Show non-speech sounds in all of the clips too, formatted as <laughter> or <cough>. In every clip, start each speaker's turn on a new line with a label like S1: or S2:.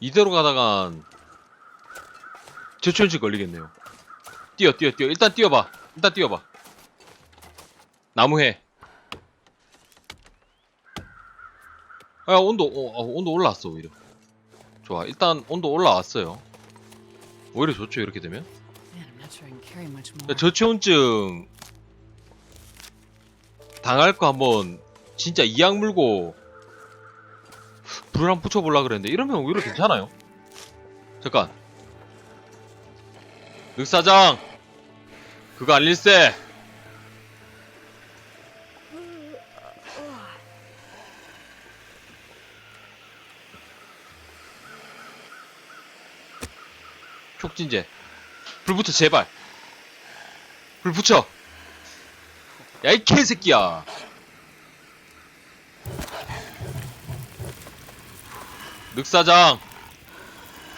S1: 이대로 가다간 저천식 걸리겠네요. 뛰어 뛰어 뛰어 일단 뛰어봐. 일단 뛰어봐. 나무해. 아 온도 어, 어, 온도 올라왔어 오히려. 좋아 일단 온도 올라왔어요. 오히려 좋죠 이렇게 되면. 야, 저체온증 당할 거 한번 진짜 이악 물고 불을 한번 붙여보려 그랬는데 이러면 오히려 괜찮아요. 잠깐. 늑사장 그거 알릴세. 촉진제 불 붙여 제발. 불 붙여. 야 이 개새끼야. 늑사장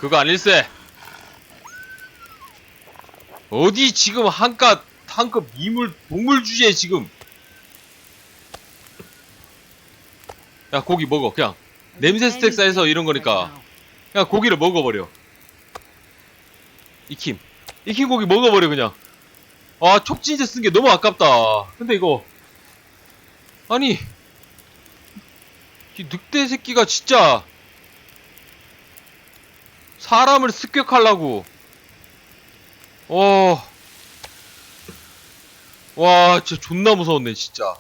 S1: 그거 아닐세. 어디 지금 한깟 한껏 미물 동물 주제에 지금. 야 고기 먹어 그냥 냄새 스택 쌓여서 이런 거니까 그냥 고기를 먹어버려. 익힘 익힌 고기 먹어버려 그냥. 아 촉진제 쓴 게 너무 아깝다. 근데 이거 아니 이 늑대 새끼가 진짜 사람을 습격하려고 어. 와 진짜 존나 무서웠네 진짜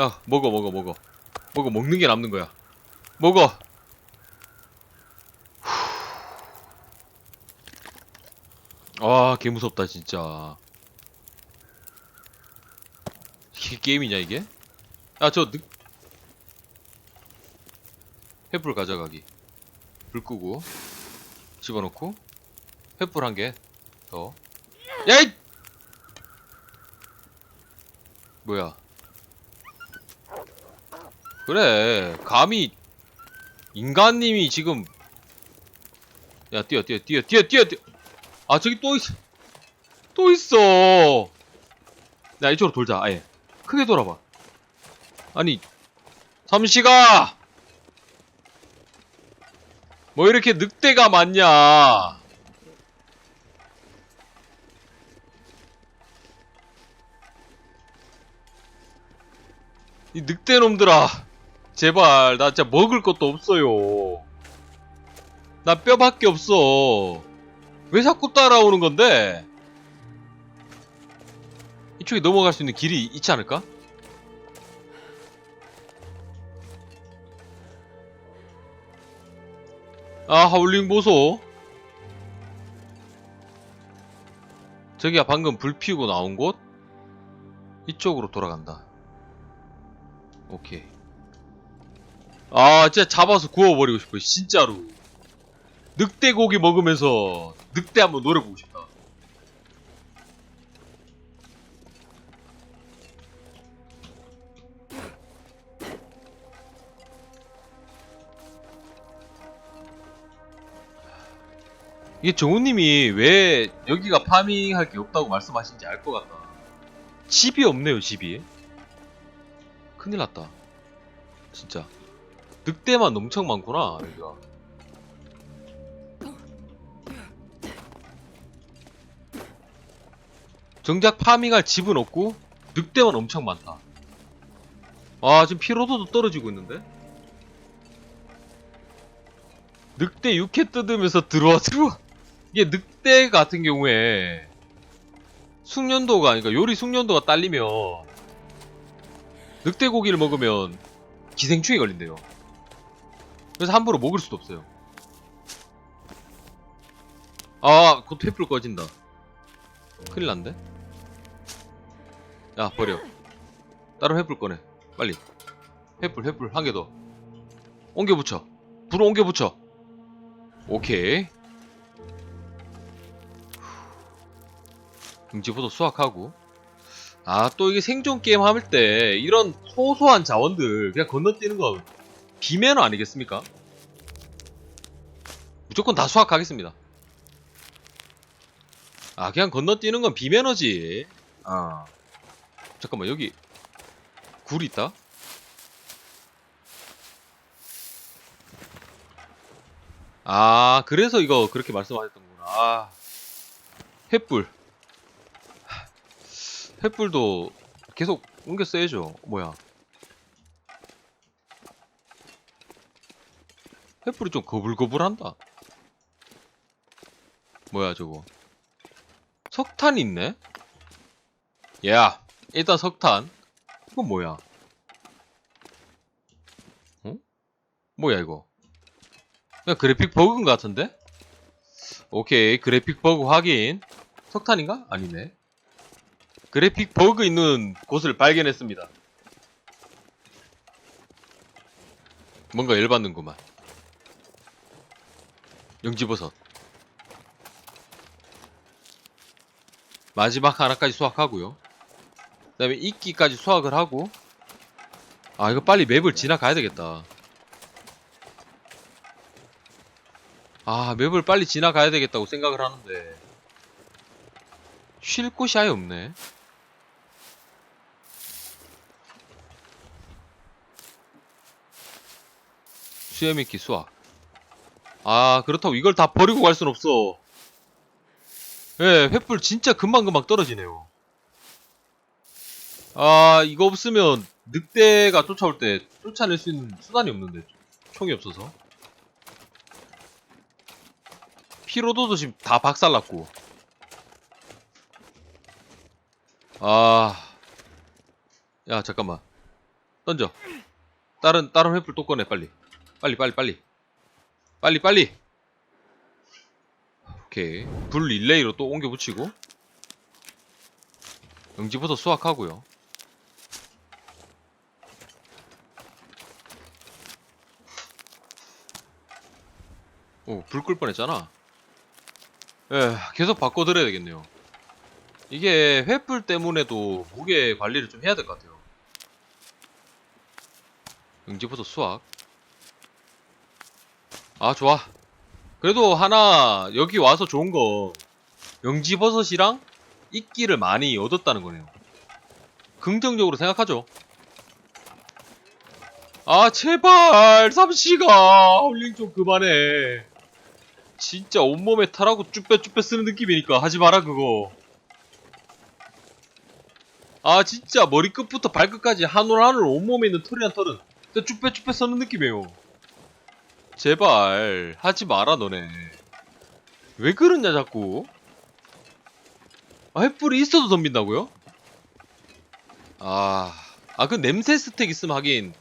S1: 야 먹어 먹어 먹어 먹어 먹는 게 남는 거야 먹어 와, 개 무섭다, 진짜. 이게 게임이냐, 이게? 아, 저, 늑, 횃불 가져가기. 불 끄고, 집어넣고, 횃불 한 개, 더. 야, 이! 뭐야. 그래, 감히, 인간님이 지금, 야, 뛰어, 뛰어, 뛰어, 뛰어, 뛰어, 뛰어. 아 저기 또 있어 또 있어 야 이쪽으로 돌자 아예 크게 돌아봐 아니 삼시가 뭐 이렇게 늑대가 많냐 이 늑대 놈들아 제발 나 진짜 먹을 것도 없어요 나 뼈밖에 없어 왜 자꾸 따라오는 건데? 이쪽에 넘어갈 수 있는 길이 있지 않을까? 아, 하울링 보소. 저기야 방금 불 피우고 나온 곳? 이쪽으로 돌아간다. 오케이. 아, 진짜 잡아서 구워버리고 싶어, 진짜로. 늑대 고기 먹으면서 늑대 한번 노려보고 싶다. 이게 정우님이 왜 여기가 파밍할 게 없다고 말씀하신지 알 것 같다. 집이 없네요, 집이. 큰일 났다. 진짜. 늑대만 엄청 많구나, 여기가. 정작 파밍할 집은 없고 늑대만 엄청 많다. 아 지금 피로도도 떨어지고 있는데? 늑대 육회 뜯으면서 들어와 들어와 이게 늑대 같은 경우에 숙련도가 그러니까 요리 숙련도가 딸리면 늑대 고기를 먹으면 기생충이 걸린대요. 그래서 함부로 먹을 수도 없어요. 아, 곧 횃불 꺼진다. 큰일 난데? 야 버려 다른 횃불 꺼내 빨리 횃불 횃불 한 개 더 옮겨 붙여 불을 옮겨 붙여 오케이 금지부도 수확하고 아 또 이게 생존 게임 할 때 이런 소소한 자원들 그냥 건너뛰는 거 비매너 아니겠습니까? 무조건 다 수확하겠습니다 아 그냥 건너뛰는 건 비매너지 아 잠깐만 여기 굴이 있다 아, 그래서 이거 그렇게 말씀하셨던구나. 아, 횃불. 횃불도 계속 옮겨 써야죠. 뭐야. 횃불이 좀 거불거불한다. 뭐야, 저거. 석탄 있네? 야, 일단 석탄. 이건 뭐야? 어? 뭐야, 이거? 그냥 그래픽 버그인 것 같은데? 오케이, 그래픽 버그 확인. 석탄인가? 아니네. 그래픽 버그 있는 곳을 발견했습니다. 뭔가 열받는구만. 영지버섯. 마지막 하나까지 수확하고요. 그 다음에 이끼까지 수확을 하고 아 이거 빨리 맵을 지나가야 되겠다. 아 맵을 빨리 지나가야 되겠다고 생각을 하는데 쉴 곳이 아예 없네. 수염이끼 수확. 아 그렇다고 이걸 다 버리고 갈 순 없어. 예, 횃불 진짜 금방금방 떨어지네요. 아, 이거 없으면 늑대가 쫓아올 때 쫓아낼 수 있는 수단이 없는데 총이 없어서. 피로도도 지금 다 박살났고. 아, 야 잠깐만. 던져. 다른 다른 횃불 또 꺼내 빨리. 빨리 빨리 빨리. 빨리 빨리. 오케이. 불 릴레이로 또 옮겨 붙이고. 영지부터 수확하고요. 오, 불 끌 뻔했잖아. 에, 계속 바꿔드려야 되겠네요. 이게 횃불 때문에도 무게 관리를 좀 해야 될 것 같아요. 영지부터 수확. 아, 좋아. 그래도 하나 여기 와서 좋은 거 영지버섯이랑 이끼를 많이 얻었다는 거네요. 긍정적으로 생각하죠. 아 제발 삼시가 홀링 좀 그만해. 진짜 온몸에 탈하고 쭈뼛쭈뼛 쓰는 느낌이니까 하지 마라 그거. 아 진짜 머리끝부터 발끝까지 한올 한올 온몸에 있는 털이란 털은 쭈뼛쭈뼛 쓰는 느낌이에요. 제발 하지 마라 너네. 왜 그러냐 자꾸? 아 횃불이 있어도 덤빈다고요? 아, 아 그 냄새 스택 있으면 하긴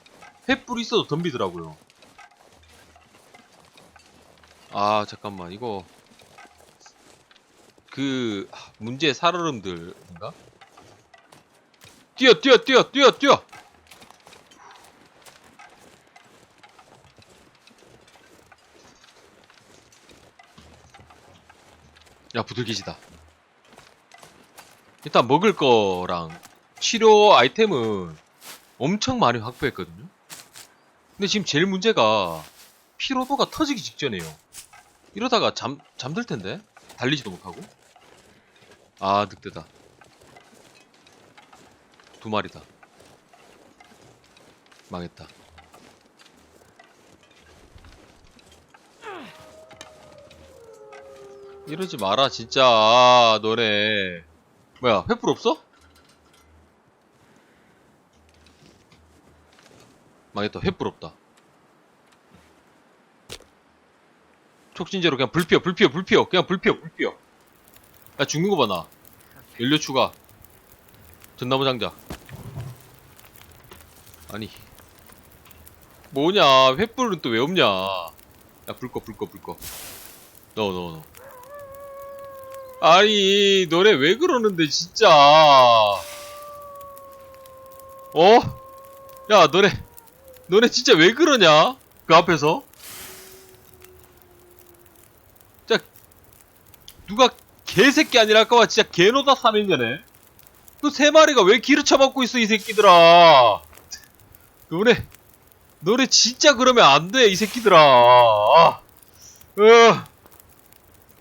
S1: 횃불이 있어도 덤비더라고요. 아 잠깐만 이거. 그 하, 문제 살얼음들인가? 뛰어 뛰어 뛰어 뛰어 뛰어 야 부들기지다. 일단 먹을 거랑 치료 아이템은 엄청 많이 확보했거든요. 근데 지금 제일 문제가 피로도가 터지기 직전이에요. 이러다가 잠, 잠들 텐데? 달리지도 못하고. 아 늑대다. 두 마리다. 망했다 이러지 마라 진짜. 아, 너네. 뭐야 횃불 없어? 망했다 횃불 없다. 촉진제로 그냥 불 피워 불 피워 불 피워. 그냥 불 피워 불 피워. 야 죽는 거 봐 나 연료 추가. 전나무 장작. 아니. 뭐냐? 횃불은 또 왜 없냐? 야 불 꺼 불 꺼 불 꺼. 넣어 넣어 넣어 아니 너네 왜 그러는데 진짜. 어? 야 너네 너네 진짜 왜 그러냐? 그 앞에서? 진짜 누가 개새끼 아니랄까봐 진짜 개노다 삼인자네 그세 마리가 왜 길을 쳐먹고 있어 이 새끼들아? 너네 너네 진짜 그러면 안 돼 이 새끼들아. 아, 어.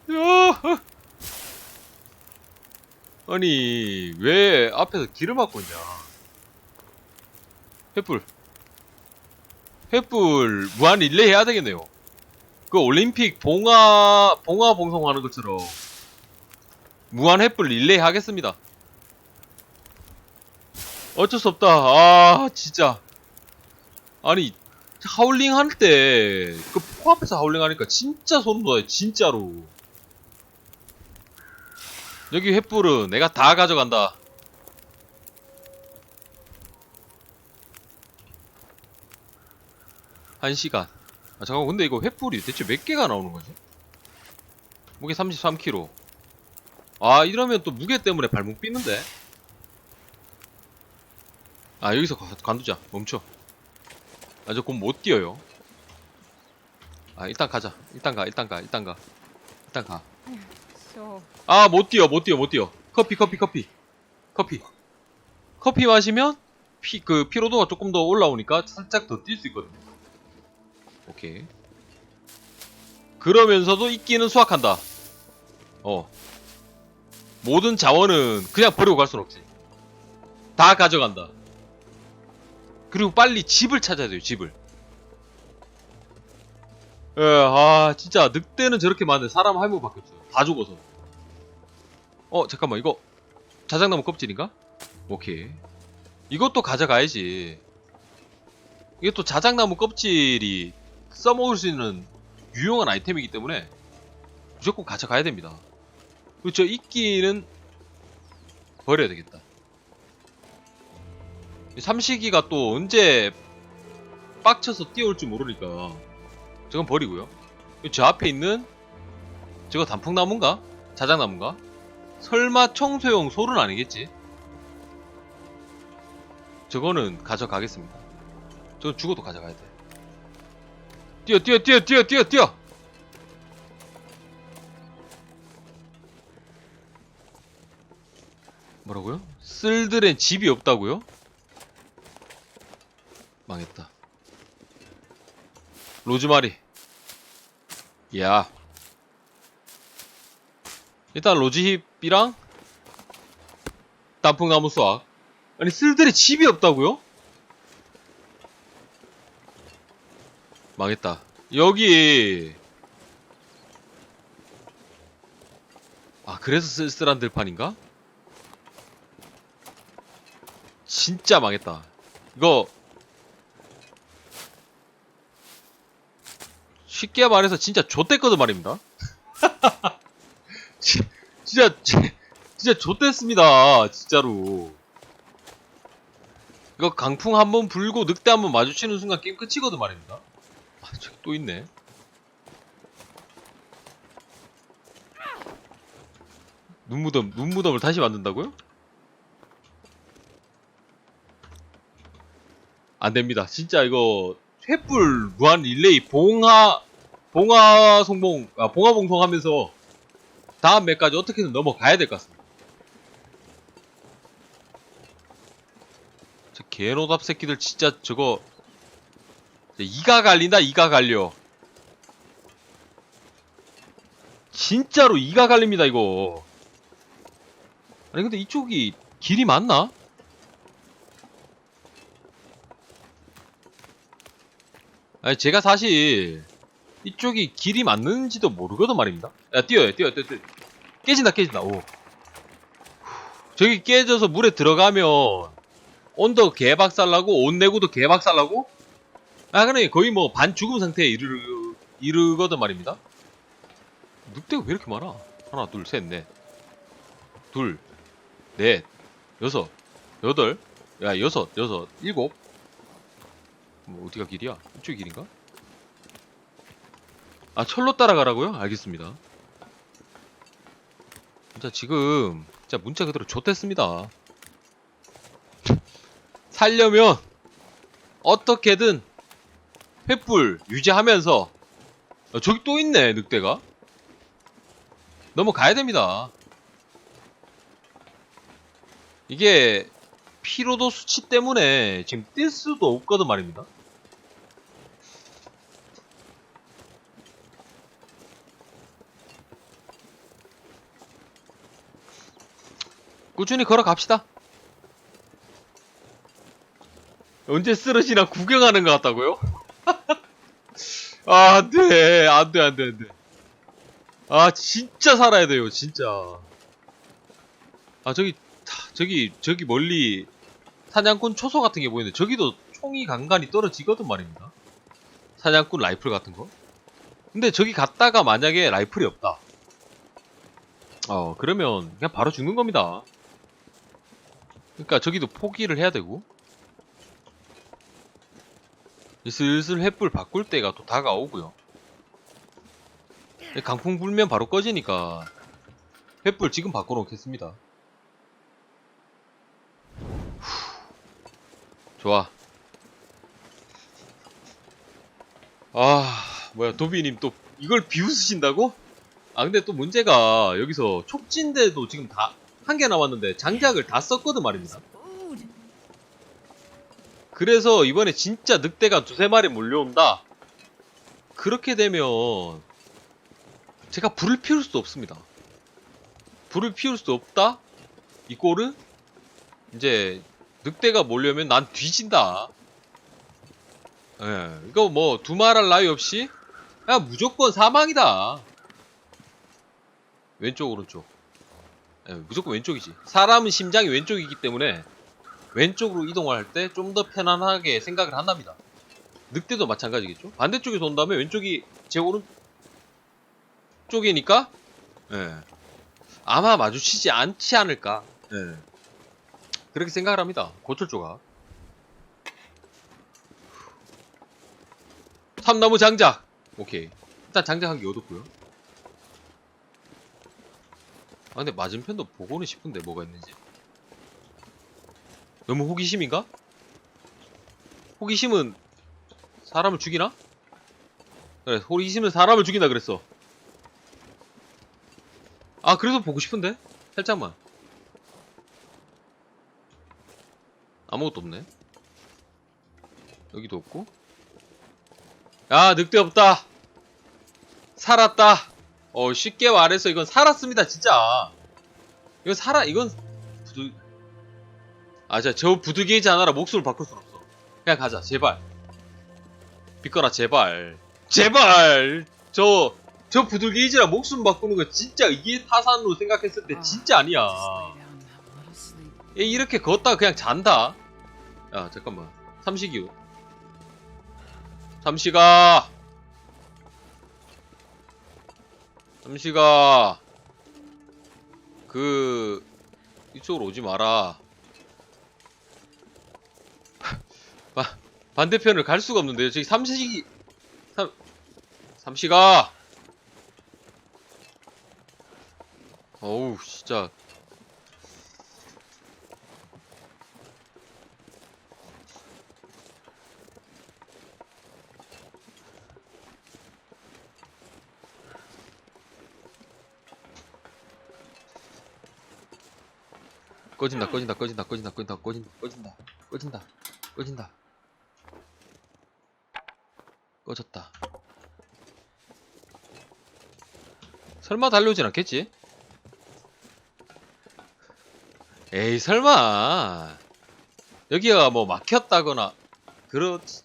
S1: 어. 아니 왜 앞에서 길을 막고 있냐 횃불 횃불 무한 릴레이 해야 되겠네요 그 올림픽 봉화 봉화 봉송하는 것처럼 무한 횃불 릴레이 하겠습니다. 어쩔 수 없다. 아 진짜 아니 하울링 할 때그 코앞에서 하울링 하니까 진짜 소름 돋아요. 진짜로. 여기 횃불은 내가 다 가져간다. 한 시간. 아, 잠깐, 근데 이거 횃불이 대체 몇 개가 나오는 거지? 무게 33kg. 아, 이러면 또 무게 때문에 발목 삐는데? 아, 여기서 가- 관두자. 멈춰. 아, 저곧못 뛰어요. 아, 일단 가자. 일단 가, 일단 가, 일단 가. 일단 가. 아, 못 뛰어, 못 뛰어, 못 뛰어. 커피, 커피, 커피. 커피. 커피 마시면, 피, 그, 피로도가 조금 더 올라오니까 살짝 더 뛸 수 있거든요. 오케이. 그러면서도 이끼는 수확한다. 어. 모든 자원은 그냥 버리고 갈 순 없지. 다 가져간다. 그리고 빨리 집을 찾아야 돼요, 집을. 예, 아, 진짜, 늑대는 저렇게 많은데 사람 한 명밖에 없어요. 다 죽어서. 어, 잠깐만, 이거, 자작나무 껍질인가? 오케이. 이것도 가져가야지. 또 자작나무 껍질이 써먹을 수 있는 유용한 아이템이기 때문에 무조건 가져가야 됩니다. 그리고 저 이끼는 버려야 되겠다. 이 삼식이가 또 언제 빡쳐서 뛰어올지 모르니까 저건 버리고요. 저 앞에 있는 저거 단풍나무인가? 자작나무인가? 설마 청소용 솔은 아니겠지? 저거는 가져가겠습니다. 저건 죽어도 가져가야 돼. 뛰어, 뛰어, 뛰어, 뛰어, 뛰어, 뛰어! 뭐라고요? 쓸들엔 집이 없다고요? 망했다. 로즈마리. 야. 일단 로지힙이랑 단풍나무 수확. 아니 쓸들에 집이 없다고요? 망했다. 여기 아 그래서 쓸쓸한 들판인가? 진짜 망했다. 이거 쉽게 말해서 진짜 좆됐거든 말입니다. <laughs> 지- 진짜 지- 진짜 좆됐습니다. 진짜로. 이거 강풍 한 번 불고 늑대 한 번 마주치는 순간 게임 끝이거든 말입니다. 아, 저기 또 있네. 눈무덤, 눈무덤을 다시 만든다고요? 안 됩니다. 진짜 이거 횃불 무한 릴레이 봉화 봉화 송봉 아 봉화 봉송하면서 다음 맵까지 어떻게든 넘어가야 될 것 같습니다. 저 개노답 새끼들 진짜 저거 이가 갈린다 이가 갈려. 진짜로 이가 갈립니다 이거. 아니 근데 이쪽이 길이 맞나? 아니 제가 사실 이쪽이 길이 맞는지도 모르거든 말입니다. 야 뛰어요 뛰어 뛰어 뛰어. 깨진다 깨진다 오. 저기 깨져서 물에 들어가면 온도 개박살나고 온 내구도 개박살나고 아 그래 거의 뭐 반 죽음 상태에 이르 이르거든 말입니다. 늑대가 왜 이렇게 많아? 하나 둘 셋 넷. 둘 넷 여섯 여덟 야 여섯 여섯 일곱 뭐 어디가 길이야? 이쪽 길인가? 아 철로 따라가라고요? 알겠습니다. 진짜 지금 진짜 문자 그대로 좋댔습니다. <laughs> 살려면 어떻게든 횃불 유지하면서 어, 저기 또 있네 늑대가 넘어가야 됩니다. 이게 피로도 수치 때문에 지금 뛸 수도 없거든 말입니다. 꾸준히 걸어갑시다. 언제 쓰러지나 구경하는 것 같다고요? <laughs> 아, 안 돼. 안 돼, 안 돼, 안 돼. 아, 진짜 살아야 돼요, 진짜. 아, 저기, 타- 저기, 저기 멀리 사냥꾼 초소 같은 게 보이는데, 저기도 총이 간간히 떨어지거든 말입니다. 사냥꾼 라이플 같은 거. 근데 저기 갔다가 만약에 라이플이 없다. 어, 그러면 그냥 바로 죽는 겁니다. 그러니까 저기도 포기를 해야 되고. 슬슬 횃불 바꿀 때가 또 다가오고요. 강풍 불면 바로 꺼지니까 횃불 지금 바꿔놓겠습니다. 후. 좋아. 아, 뭐야, 도비님 또 이걸 비웃으신다고? 아, 근데 또 문제가 여기서 촉진대도 지금 다 한 개 남았는데 장작을 다 썼거든 말입니다. 그래서 이번에 진짜 늑대가 두세 마리 몰려온다. 그렇게 되면 제가 불을 피울 수 없습니다. 불을 피울 수 없다? 이 꼴은 이제 늑대가 몰려오면 난 뒤진다. 예, 이거 뭐 두말할 나위 없이 그냥 무조건 사망이다. 왼쪽 오른쪽. 예, 무조건 왼쪽이지. 사람은 심장이 왼쪽이기 때문에 왼쪽으로 이동할 때 좀 더 편안하게 생각을 한답니다. 늑대도 마찬가지겠죠? 반대쪽에서 온다면 왼쪽이 제 오른쪽이니까 예. 아마 마주치지 않지 않을까 예. 그렇게 생각을 합니다. 고철 조각 삼나무 장작 오케이 일단 장작 한개 얻었고요 아 근데 맞은편도 보고는 싶은데 뭐가 있는지 너무 호기심인가? 호기심은 사람을 죽이나? 그래, 호기심은 사람을 죽인다 그랬어. 아, 그래도 보고 싶은데? 살짝만. 아무것도 없네. 여기도 없고. 야, 늑대 없다! 살았다! 어, 쉽게 말해서 이건 살았습니다, 진짜. 이건 살아, 이건, 부두... 아, 자, 저 부득이지 않아라 목숨을 바꿀 순 없어. 그냥 가자, 제발. 비거라, 제발. 제발! 저, 저 부득이지라 목숨 바꾸는 거 진짜 이게 타산으로 생각했을 때 진짜 아니야. 이렇게 걷다가 그냥 잔다. 야, 잠깐만. 삼식이요. 삼식아! 삼식아! 그, 이쪽으로 오지 마라. <laughs> 바, 반대편을 갈 수가 없는데요. 저기 삼식이, 삼, 삼식아! 어우, 진짜. 꺼진다 꺼진다 꺼진다 꺼진다 꺼진다 꺼진다 꺼진다 꺼진다 꺼진다. 꺼졌다. 설마 달려오진 않겠지? 에이 설마. 여기가 뭐 막혔다거나 그렇진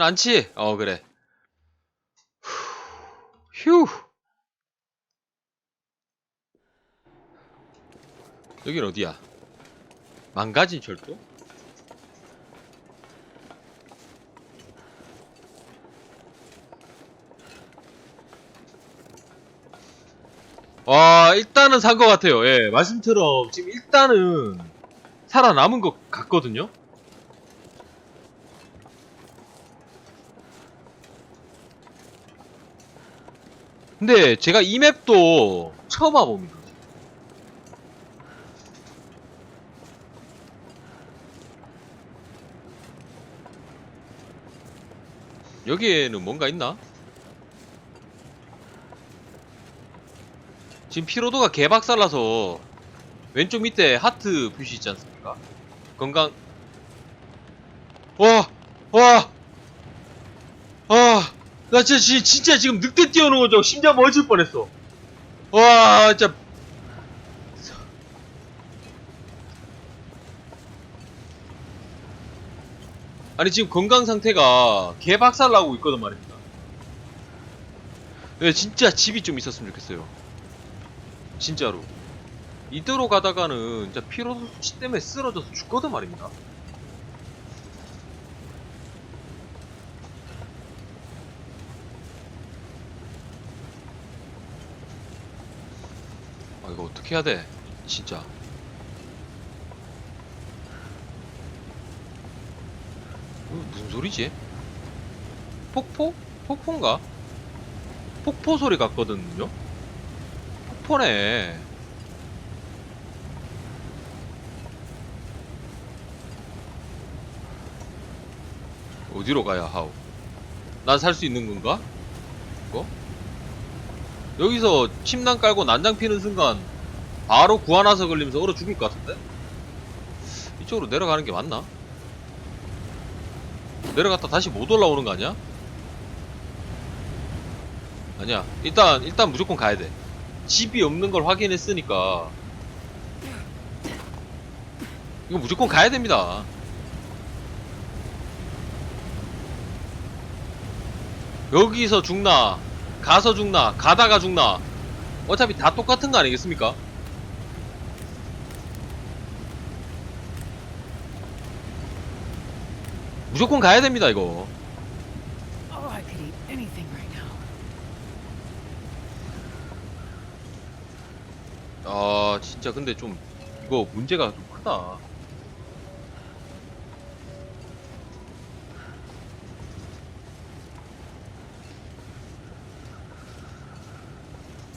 S1: 않지? 어 그래. 휴 여긴 어디야? 망가진 철도? 와 일단은 산 것 같아요 예 말씀처럼 지금 일단은 살아남은 것 같거든요 근데 제가 이 맵도 처음 와봅니다 여기에는 뭔가 있나? 지금 피로도가 개박살나서 왼쪽 밑에 하트 표시 있지 않습니까? 건강 와! 와! 아! 나 진짜, 지- 진짜 지금 늑대 뛰어오는 거죠? 심장 멎을 뻔했어 와 진짜 아니 지금 건강 상태가 개박살 나고 있거든 말입니다. 네, 진짜 집이 좀 있었으면 좋겠어요. 진짜로. 이대로 가다가는 진짜 피로 수치 때문에 쓰러져서 죽거든 말입니다. 아 이거 어떻게 해야 돼? 진짜. 이거 무슨 소리지? 폭포? 폭포인가? 폭포 소리 같거든요? 폭포네. 어디로 가야 하오? 난 살 수 있는 건가? 이거? 여기서 침낭 깔고 난장 피는 순간 바로 구하나서 걸리면서 얼어 죽을 것 같은데? 이쪽으로 내려가는 게 맞나? 내려갔다 다시 못 올라오는 거 아니야? 아니야. 일단, 일단 무조건 가야 돼. 집이 없는 걸 확인했으니까. 이거 무조건 가야 됩니다. 여기서 죽나, 가서 죽나, 가다가 죽나. 어차피 다 똑같은 거 아니겠습니까? 무조건 가야 됩니다, 이거. 아 진짜 근데 좀 이거 문제가 좀 크다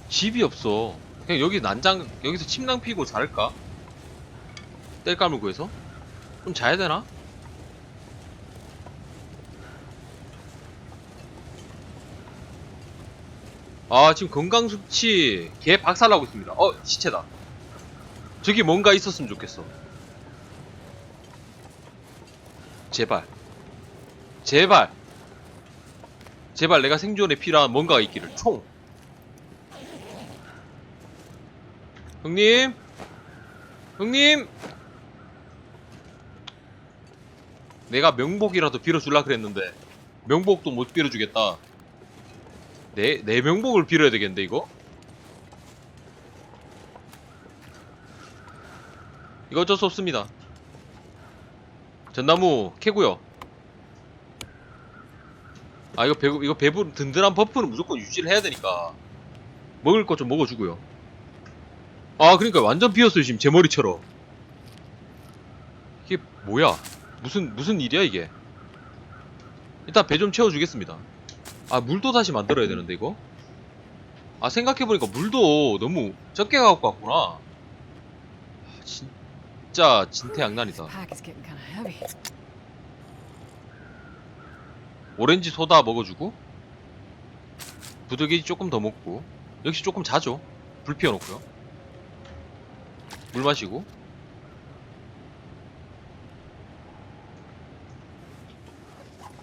S1: 집이 없어 그냥 여기 난장 여기서 침낭 피고 잘까? 뗄감을 구해서? 좀 자야 되나? 아 지금 건강 수치 개 박살나고 있습니다. 어 시체다. 저기 뭔가 있었으면 좋겠어. 제발. 제발. 제발 내가 생존에 필요한 뭔가가 있기를. 총. 형님. 형님. 내가 명복이라도 빌어줄라 그랬는데 명복도 못 빌어주겠다. 내, 내 명복을 빌어야 되겠는데, 이거? 이거 어쩔 수 없습니다. 전나무 캐고요. 아, 이거 배, 이거 배부, 든든한 버프는 무조건 유지를 해야 되니까. 먹을 것좀 먹어주고요. 아, 그러니까 완전 비었어요, 지금 제 머리처럼. 이게 뭐야? 무슨, 무슨 일이야, 이게? 일단 배 좀 채워주겠습니다. 아 물도 다시 만들어야 되는데 이거? 아 생각해보니까 물도 너무 적게 갖고 왔구나. 아, 진짜
S2: heavy.
S1: 오렌지 소다 먹어주고 부득이 조금 더 먹고 역시 조금 자죠? 불 피워놓고요. 물 마시고.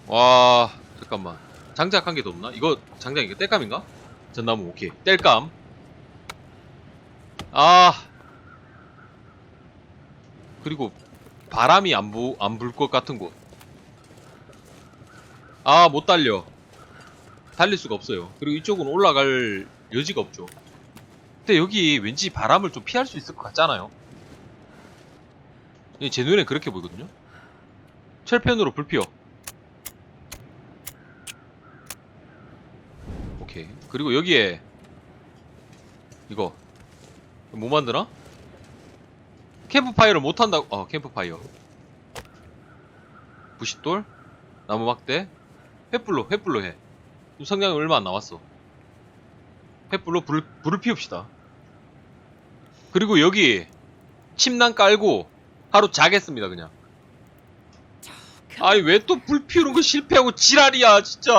S1: 와 잠깐만 장작 한 개도 없나? 이거 장작 이거 뗄감인가? 전나무 오케이 뗄감 아 그리고 바람이 안불안불 것 같은 곳 아, 못 달려. 달릴 수가 없어요. 그리고 이쪽은 올라갈 여지가 없죠. 근데 여기 왠지 바람을 좀 피할 수 있을 것 같잖아요. 예, 제 눈엔 그렇게 보이거든요. 철편으로 불 피워. 오케이. 그리고 여기에 이거 뭐 만드나? 캠프파이어를 못 한다고. 어, 캠프파이어. 부싯돌, 나무 막대, 횃불로, 횃불로 해. 성량이 얼마 안 남았어. 횃불로 불, 불을 피웁시다. 그리고 여기 침낭 깔고 하루 자겠습니다, 그냥. 아니, 왜 또 불 피우는 거 실패하고 지랄이야, 진짜.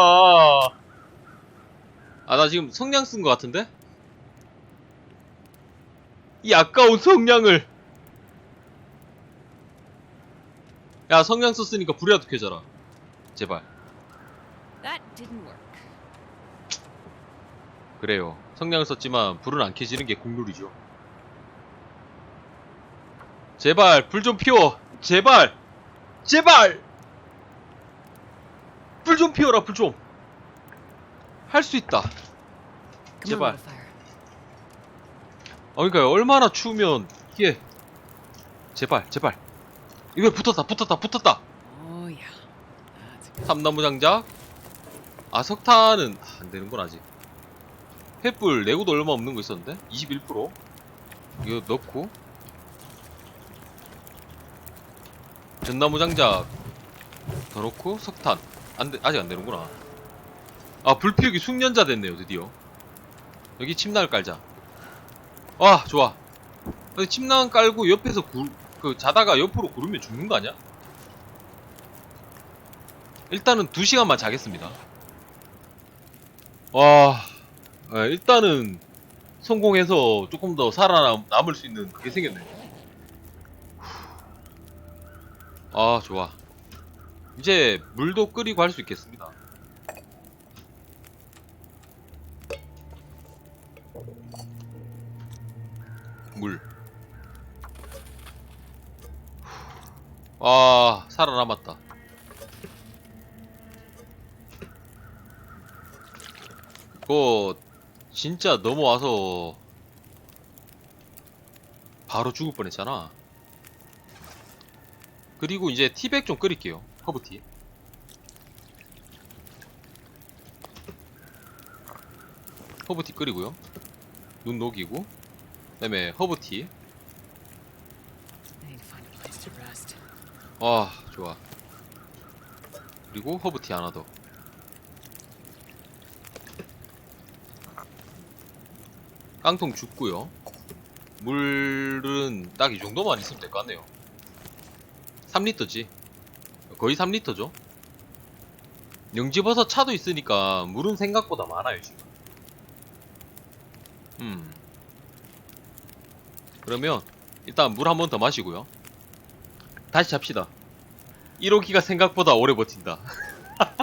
S1: 아, 나 지금 성냥 쓴거 같은데? 이 아까운 성냥을. 야, 성냥 썼으니까 불이라도 켜져라. 제발. 그래요. 성냥을 썼지만 불은 안 켜지는 게 국룰이죠. 제발 불 좀 피워. 제발. 제발. 불 좀 피워라 불 좀. 할 수 있다. 제발. 어, 그러니까 얼마나 추우면 이게 제발 제발 이거 붙었다 붙었다 붙었다.
S2: Oh.
S1: 삼나무 장작. 아 석탄은 아, 안 되는군 아직. 횃불 내구도 얼마 없는 거 있었는데 21% 이거 넣고 전나무 장작 더 넣고 석탄 안 돼, 아직 안 되는구나. 아 불피우기 숙련자 됐네요 드디어. 여기 침낭을 깔자. 와 좋아. 침낭 깔고 옆에서 구, 그 자다가 옆으로 구르면 죽는 거 아니야? 일단은 2시간만 자겠습니다. 와, 예, 일단은 성공해서 조금 더 살아남을 수 있는 그게 생겼네. 아, 좋아. 이제 물도 끓이고 할 수 있겠습니다. 물. 아, 살아남았다. 그거 진짜 넘어와서 바로 죽을 뻔했잖아. 그리고 이제 티백 좀 끓일게요. 허브티. 허브티 끓이고요. 눈 녹이고. 그다음에 허브티.
S2: Rest.
S1: 아, 좋아. 그리고 허브티 하나 더. 깡통 줍고요. 물은 딱 이 정도만 있으면 될 것 같네요. 3리터지. 거의 3리터죠. 영지버섯 차도 있으니까 물은 생각보다 많아요, 지금. 음. 그러면 일단 물 한 번 더 마시고요. 다시 잡시다. 1호기가 생각보다 오래 버틴다.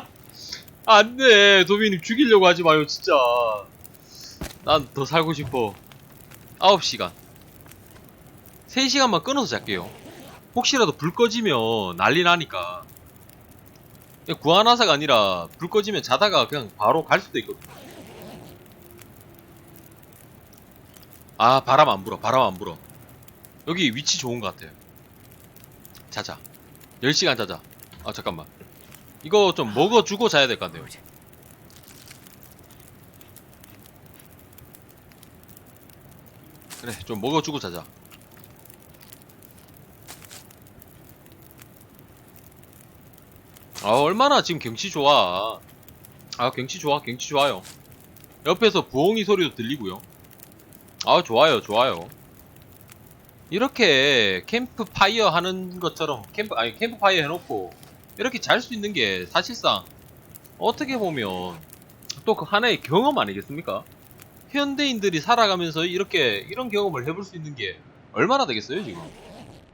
S1: <laughs> 안 돼. 도민님 죽이려고 하지 마요, 진짜. 난 더 살고 싶어. 9시간. 3시간만 끊어서 잘게요. 혹시라도 불 꺼지면 난리 나니까. 구하나사가 아니라 불 꺼지면 자다가 그냥 바로 갈 수도 있거든. 아, 바람 안 불어. 바람 안 불어. 여기 위치 좋은 것 같아요. 자자. 10시간 자자. 아, 잠깐만. 이거 좀 먹어주고 자야 될 것 같네요. 그래, 좀 먹어주고 자자. 아, 얼마나 지금 경치 좋아. 아, 경치 좋아, 경치 좋아요. 옆에서 부엉이 소리도 들리고요. 아, 좋아요, 좋아요. 이렇게 캠프 파이어 하는 것처럼 캠프 아니 캠프 파이어 해놓고 이렇게 잘 수 있는 게 사실상 어떻게 보면 또 그 하나의 경험 아니겠습니까? 현대인들이 살아가면서 이렇게 이런 경험을 해볼 수 있는 게 얼마나 되겠어요 지금?